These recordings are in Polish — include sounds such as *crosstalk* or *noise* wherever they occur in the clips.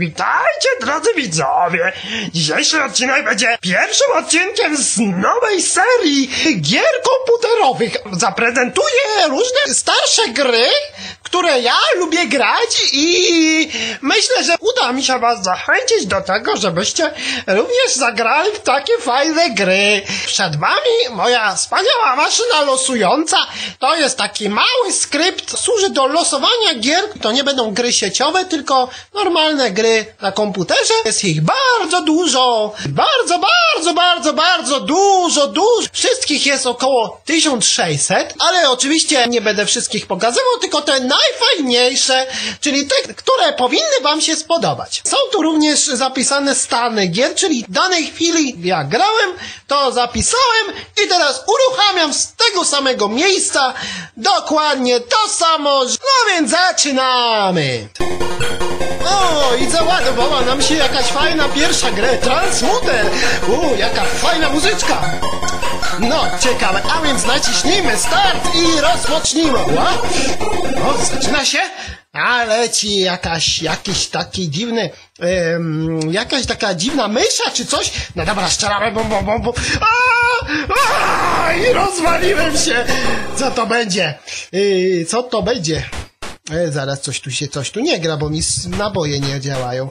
Witajcie drodzy widzowie! Dzisiejszy odcinek będzie pierwszym odcinkiem z nowej serii gier komputerowych. Zaprezentuję różne starsze gry, które ja lubię grać i myślę, że uda mi się was zachęcić do tego, żebyście również zagrali w takie fajne gry. Przed wami moja wspaniała maszyna losująca. To jest taki mały skrypt, służy do losowania gier. To nie będą gry sieciowe, tylko normalne gry na komputerze. Jest ich bardzo dużo. Bardzo, bardzo, bardzo, bardzo dużo, dużo. Wszystkich jest około 1600, ale oczywiście nie będę wszystkich pokazywał, tylko te najfajniejsze, czyli te, które powinny wam się spodobać. Są tu również zapisane stany gier, czyli w danej chwili jak grałem, to zapisałem i teraz uruchamiam z tego samego miejsca dokładnie to samo. No więc zaczynamy. O, i załadowała nam się jakaś fajna pierwsza gra, Transmuter. U, jaka fajna muzyczka. No, ciekawe, a więc naciśnijmy start i rozpocznijmy. Ła? O, zaczyna się. A leci jakaś, jakiś taki dziwny, em, jakaś taka dziwna mysza czy coś. No dobra, strzelamy, bum, bum, bum, bum. A, a, I rozwaliłem się. Co to będzie? Yy, co to będzie? E, zaraz coś tu się, coś tu nie gra, bo mi naboje nie działają.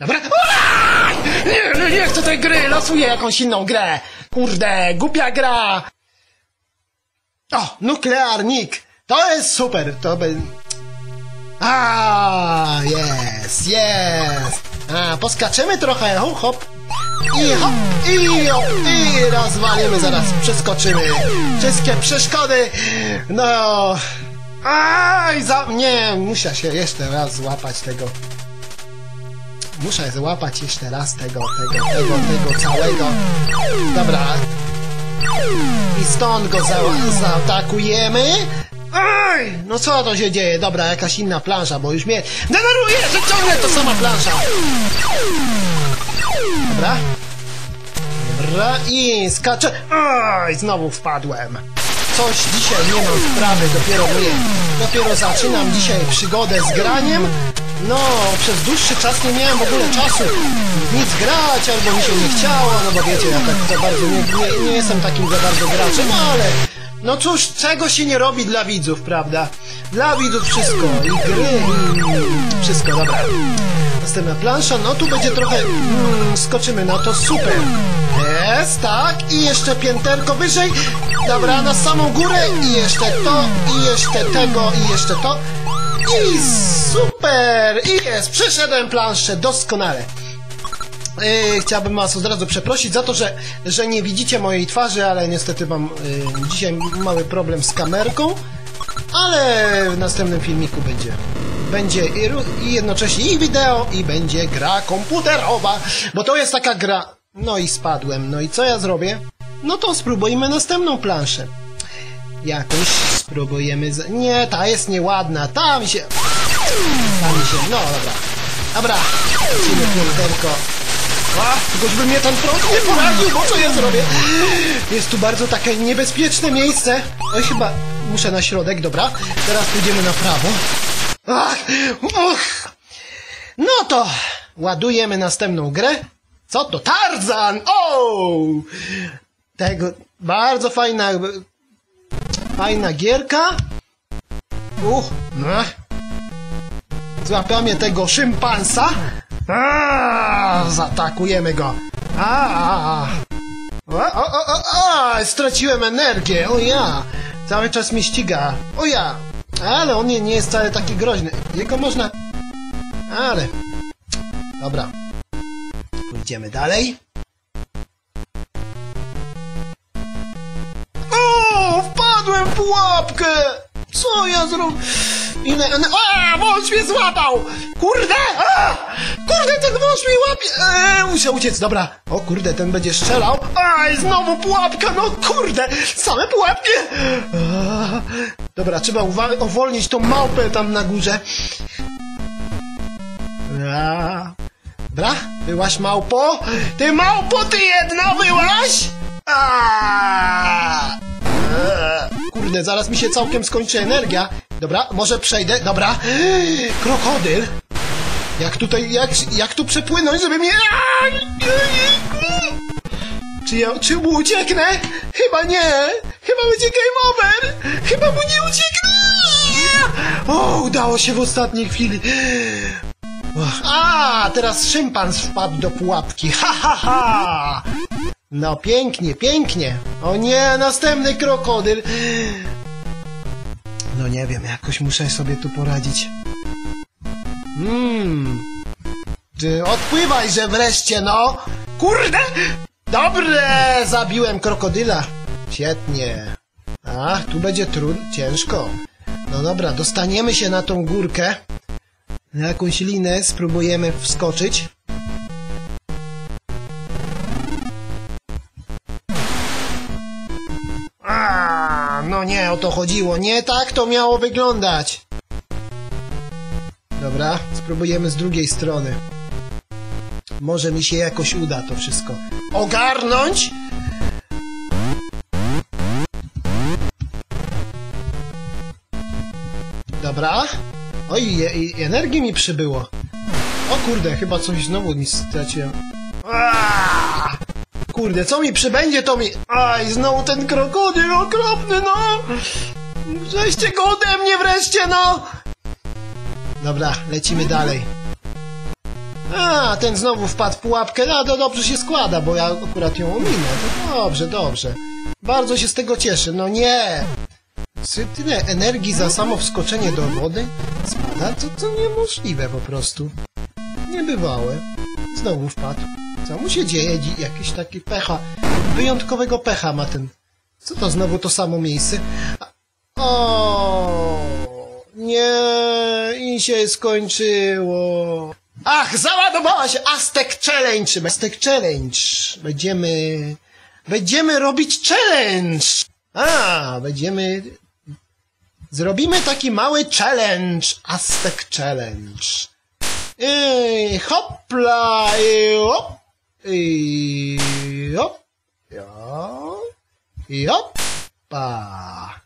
Dobra. Nie, nie, nie chcę tej gry, losuję jakąś inną grę. Kurde, głupia gra. O, nuklearnik. To jest super, to by... A, jest, jest. A, poskaczemy trochę, hop, hop. I hop, i hop, i rozwalimy zaraz, przeskoczymy. Wszystkie przeszkody. No. Aj, za... Nie, muszę się jeszcze raz złapać tego. Muszę złapać jeszcze raz tego, tego, tego, tego całego. Dobra. I stąd go za zaatakujemy. Aj! No co to się dzieje? Dobra, jakaś inna plansza, bo już mnie denerwuje, że ciągle to sama plansza. Dobra. Dobra i skaczę. Aj, znowu wpadłem. Coś dzisiaj nie mam sprawy, dopiero mówię, dopiero zaczynam dzisiaj przygodę z graniem. No, przez dłuższy czas nie miałem w ogóle czasu nic grać, albo mi się nie chciało, no bo wiecie, ja tak za bardzo nie, nie, nie jestem takim za bardzo graczem, ale no cóż, czego się nie robi dla widzów, prawda? Dla widzów wszystko, i gry, i wszystko, dobra. Następna plansza, no tu będzie trochę, mm, skoczymy na to, super. Jest, tak, i jeszcze pięterko wyżej, dobra, na samą górę, i jeszcze to, i jeszcze tego, i jeszcze to. I super! I jest! Przeszedłem planszę doskonale. Yy, chciałbym Was od razu przeprosić za to, że, że nie widzicie mojej twarzy, ale niestety mam yy, dzisiaj mały problem z kamerką. Ale w następnym filmiku będzie. Będzie i, i jednocześnie i wideo, i będzie gra komputerowa. Bo to jest taka gra. No i spadłem. No i co ja zrobię? No to spróbujmy następną planszę. Jakoś spróbujemy. Z... Nie, ta jest nieładna. Ta mi się. Ta mi się. No dobra. Dobra. Lecimy pięterko. A, tylko żeby mnie ten prąd nie poraził, bo co ja zrobię? Jest tu bardzo takie niebezpieczne miejsce. Oj, chyba muszę na środek, dobra. Teraz pójdziemy na prawo. Ach, uch. No to ładujemy następną grę. Co to? Tarzan! O! Tego bardzo fajna fajna gierka. Uch, no. Złapiamy tego szympansa. A, zaatakujemy go. A, a, a. O, o, o, o, o, straciłem energię, o ja. Cały czas mnie ściga, o ja. Ale on nie, nie jest wcale taki groźny. Jego można... Ale... Dobra. Pójdziemy dalej. Pułapkę! Co ja zrobię? ile... ene- A, wąż mnie złapał! Kurde! A! Kurde, ten wąż mnie łapie! Eee, muszę uciec, dobra. O kurde, ten będzie strzelał. Aj, znowu pułapka, no kurde! Same pułapki! Dobra, trzeba uwolnić tą małpę tam na górze. A, Dobra, byłaś małpo? Ty małpo, ty jedna byłaś? A! Kurde, zaraz mi się całkiem skończy energia. Dobra, może przejdę, dobra. *gasps* Krokodyl. Jak tutaj, jak, jak tu przepłynąć, żeby mnie... Czy ja, czy mu ucieknę? Chyba nie. Chyba będzie game over. Chyba mu nie ucieknę. O, udało się w ostatniej chwili. A, teraz szympans wpadł do pułapki. Ha, ha, ha! No pięknie, pięknie. O nie, następny krokodyl. No nie wiem, jakoś muszę sobie tu poradzić. Mmm. Odpływaj, że wreszcie, no! Kurde! Dobre! Zabiłem krokodyla. Świetnie. A, tu będzie trud, ciężko. No dobra, dostaniemy się na tą górkę. Na jakąś linę spróbujemy wskoczyć. Nie o to chodziło. Nie tak to miało wyglądać. Dobra, spróbujemy z drugiej strony. Może mi się jakoś uda to wszystko ogarnąć. Dobra. Oj, i energii mi przybyło. O kurde, chyba coś znowu mi straciłem. Aaaa! Kurde, co mi przybędzie, to mi... Aj, znowu ten krokodyl okropny, no! Weźcie go ode mnie wreszcie, no! Dobra, lecimy dalej. A, ten znowu wpadł w pułapkę. No, to dobrze się składa, bo ja akurat ją ominę. To dobrze, dobrze. Bardzo się z tego cieszę. No nie! Sy- Tyle energii za samo wskoczenie do wody spada? To, to niemożliwe po prostu. Niebywałe. Znowu wpadł. Co mu się dzieje? Dzi- Jakieś takie pecha. Wyjątkowego pecha ma ten. Co to znowu to samo miejsce? O, nie, i się skończyło. Ach, załadowała się Aztec Challenge. Aztec Challenge. Będziemy, będziemy robić challenge. A, będziemy, zrobimy taki mały challenge. Aztec Challenge. I hopla, i hop, i hop, jo, i hopa.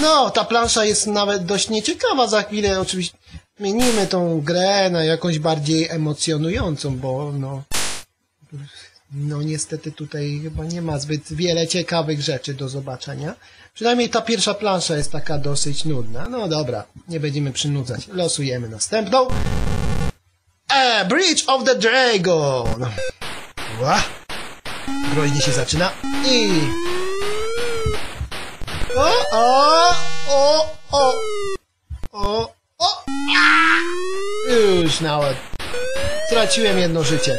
No, ta plansza jest nawet dość nieciekawa. Za chwilę oczywiście zmienimy tą grę na jakąś bardziej emocjonującą, bo no... No niestety tutaj chyba nie ma zbyt wiele ciekawych rzeczy do zobaczenia. Przynajmniej ta pierwsza plansza jest taka dosyć nudna. No dobra, nie będziemy przynudzać. Losujemy następną. E, Bridge of the Dragon. Ła. Groźnie się zaczyna. I... O, o, o, o, o, o. Już nawet. Straciłem jedno życie.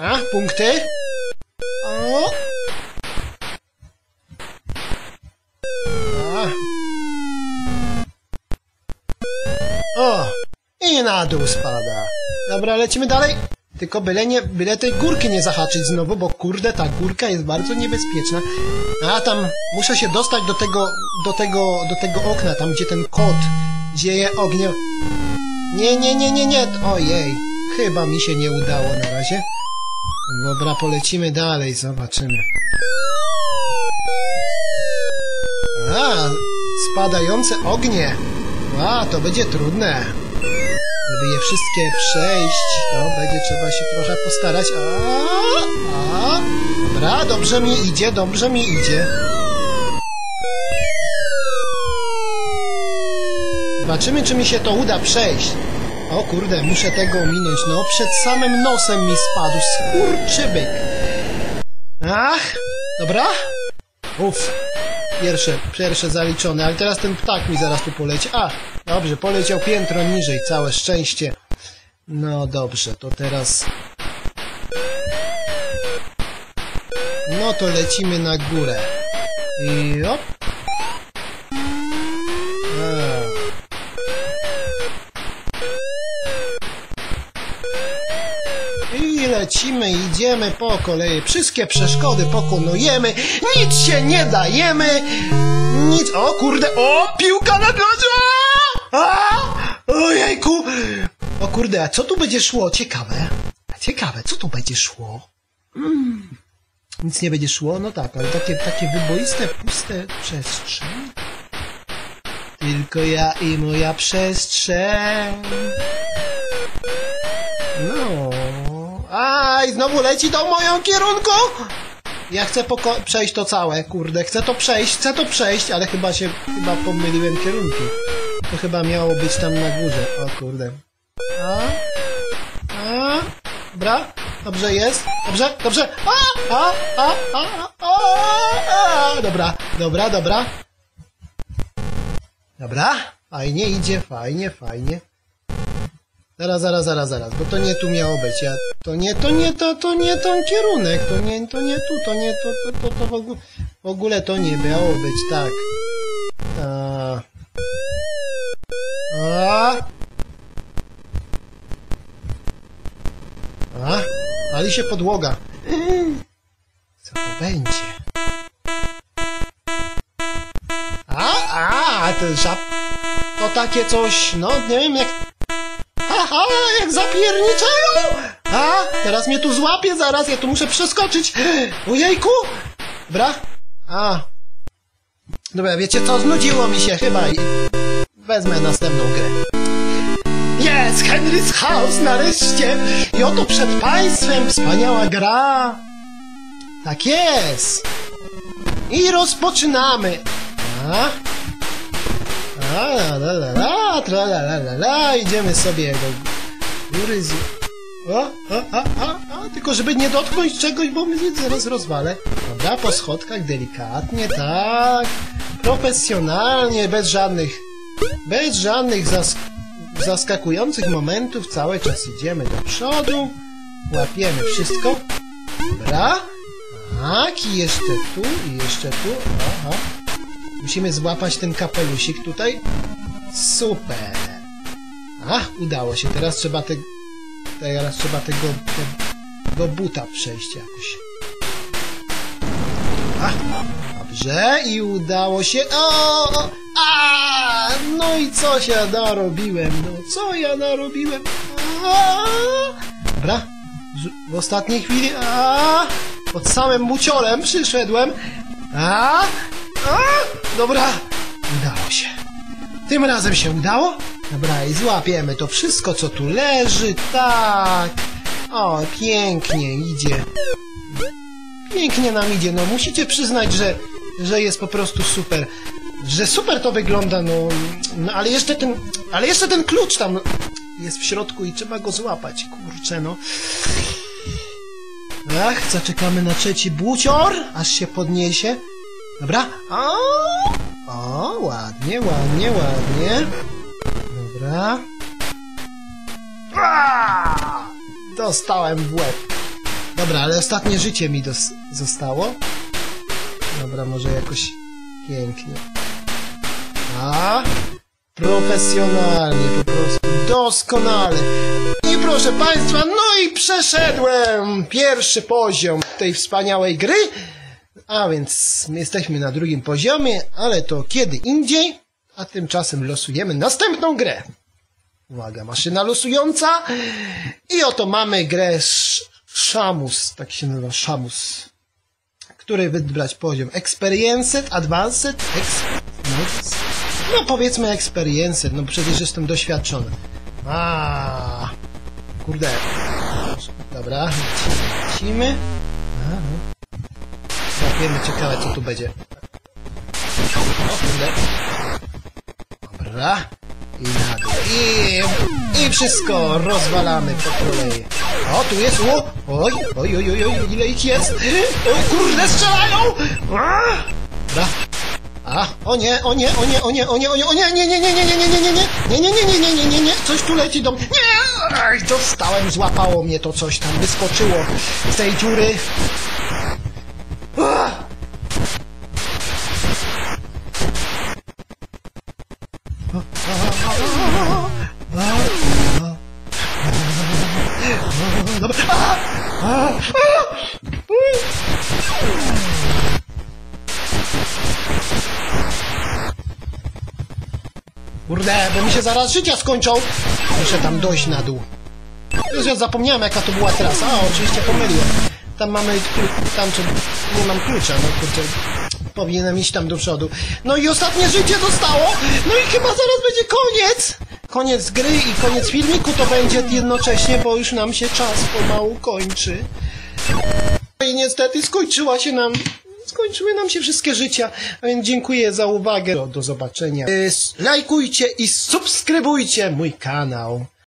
A, punkty? Dobra, lecimy dalej. Tylko byle, nie, byle tej górki nie zahaczyć znowu, bo kurde, ta górka jest bardzo niebezpieczna. A tam muszę się dostać do tego, do tego, do tego okna, tam gdzie ten kot dzieje ognia. Nie, nie, nie, nie, nie. Ojej, chyba mi się nie udało na razie. Dobra, polecimy dalej, zobaczymy. A, spadające ognie. A, to będzie trudne. Żeby je wszystkie przejść, to będzie trzeba się trochę postarać. A, a, dobra, dobrze mi idzie, dobrze mi idzie. Zobaczymy, czy mi się to uda przejść. O kurde, muszę tego ominąć. No, przed samym nosem mi spadł skurczybyk. Ach, dobra? Uff, Pierwsze, pierwsze zaliczone, ale teraz ten ptak mi zaraz tu poleci. A, dobrze, poleciał piętro niżej, całe szczęście. No dobrze, to teraz... No to lecimy na górę. I op. idziemy po kolei. Wszystkie przeszkody pokonujemy. Nic się nie dajemy. Nic. O kurde, o piłka na gadzie! A! Ojejku! O kurde, a co tu będzie szło? Ciekawe. Ciekawe, co tu będzie szło? Mm. Nic nie będzie szło? No tak, ale takie, takie wyboiste, puste przestrzeń. Tylko ja i moja przestrzeń. I znowu leci do moją kierunku! Ja chcę przejść to całe, kurde, chcę to przejść, chcę to przejść, ale chyba się, chyba pomyliłem kierunki. To chyba miało być tam na górze, o kurde. A? A? Dobra? Dobrze jest? Dobrze? Dobrze? A? A? A? A? A? A? Dobra, dobra, dobra. Dobra? Fajnie idzie, fajnie, fajnie. Zaraz, zaraz, zaraz, zaraz, bo to nie tu miało być. Ja, to nie, to nie, to, to nie ten kierunek, to nie, to nie tu, to nie, to, to, to, to w, ogóle, w ogóle to nie miało być, tak. A. A. A. Pali się podłoga. Co to będzie? A, a, ten żab... To takie coś, no nie wiem jak... Haha, jak zapierniczają! A, teraz mnie tu złapie zaraz, ja tu muszę przeskoczyć. Ojejku! Dobra? A. Dobra, wiecie co, znudziło mi się chyba i wezmę następną grę. Jest! Henry's House nareszcie! I oto przed państwem wspaniała gra! Tak jest! I rozpoczynamy! A? A, la, la, la, tra, la, la, la, la, idziemy sobie do góry z... O, o, a, a, a, tylko żeby nie dotknąć czegoś, bo mnie zaraz rozwalę. Dobra, po schodkach delikatnie, tak, profesjonalnie, bez żadnych, bez żadnych zask zaskakujących momentów, cały czas idziemy do przodu, łapiemy wszystko. Dobra, tak, i jeszcze tu, i jeszcze tu, aha. Musimy złapać ten kapelusik tutaj. Super. A, udało się. Teraz trzeba te... Teraz trzeba tego... tego buta przejść jakoś. A, dobrze. I udało się... O, a, no i coś ja narobiłem? No, co ja narobiłem? A, dobra. W ostatniej chwili... A, pod samym buciolem przyszedłem. A, a, dobra, udało się. Tym razem się udało? Dobra, i złapiemy to wszystko, co tu leży, tak. O, pięknie idzie. Pięknie nam idzie, no musicie przyznać, że, że jest po prostu super. Że super to wygląda, no, no ale jeszcze ten, ale jeszcze ten klucz tam jest w środku i trzeba go złapać, kurczę, no. Ach, zaczekamy na trzeci bucior, aż się podniesie. Dobra. O, o, ładnie, ładnie, ładnie. Dobra. Dostałem w łeb. Dobra, ale ostatnie życie mi zostało. Dobra, może jakoś pięknie. A? Profesjonalnie, po prostu doskonale. I proszę Państwa, no i przeszedłem pierwszy poziom tej wspaniałej gry. A więc jesteśmy na drugim poziomie, ale to kiedy indziej. A tymczasem losujemy następną grę. Uwaga, maszyna losująca. I oto mamy grę Shamus, tak się nazywa Shamus. Który wybrać poziom Experienced, Advanced, ex no, powiedzmy Experienced, no przecież jestem doświadczony. A, kurde. Dobra, lecimy. A, no. Złapiemy, ciekawe co tu będzie. O kurde. Dobra. I na. I, I wszystko rozwalamy po kolei. O, tu jest, o! Oj, oj, oj, oj, oj, ile ich jest? O kurde, strzelają! Dobra. A, o nie, o nie, o nie, o nie, o nie, o nie, o nie, nie, nie, nie, nie, nie, nie, nie, nie, nie, nie, nie, nie, nie, nie, nie, nie, nie, coś tu leci do mnie. Nie! Dostałem, złapało mnie to coś tam, wyskoczyło z tej dziury. Zaraz życia skończą. Muszę tam dojść na dół. Już ja zapomniałem jaka to była trasa. A, oczywiście pomyliłem. Tam mamy, tam czy nie mam klucza, no kurczę. Powinienem iść tam do przodu. No i ostatnie życie zostało! No i chyba zaraz będzie koniec! Koniec gry i koniec filmiku to będzie jednocześnie, bo już nam się czas pomału kończy. No I niestety skończyła się nam. Skończyły nam się wszystkie życia, a więc dziękuję za uwagę. Do, do zobaczenia. S- Lajkujcie i subskrybujcie mój kanał.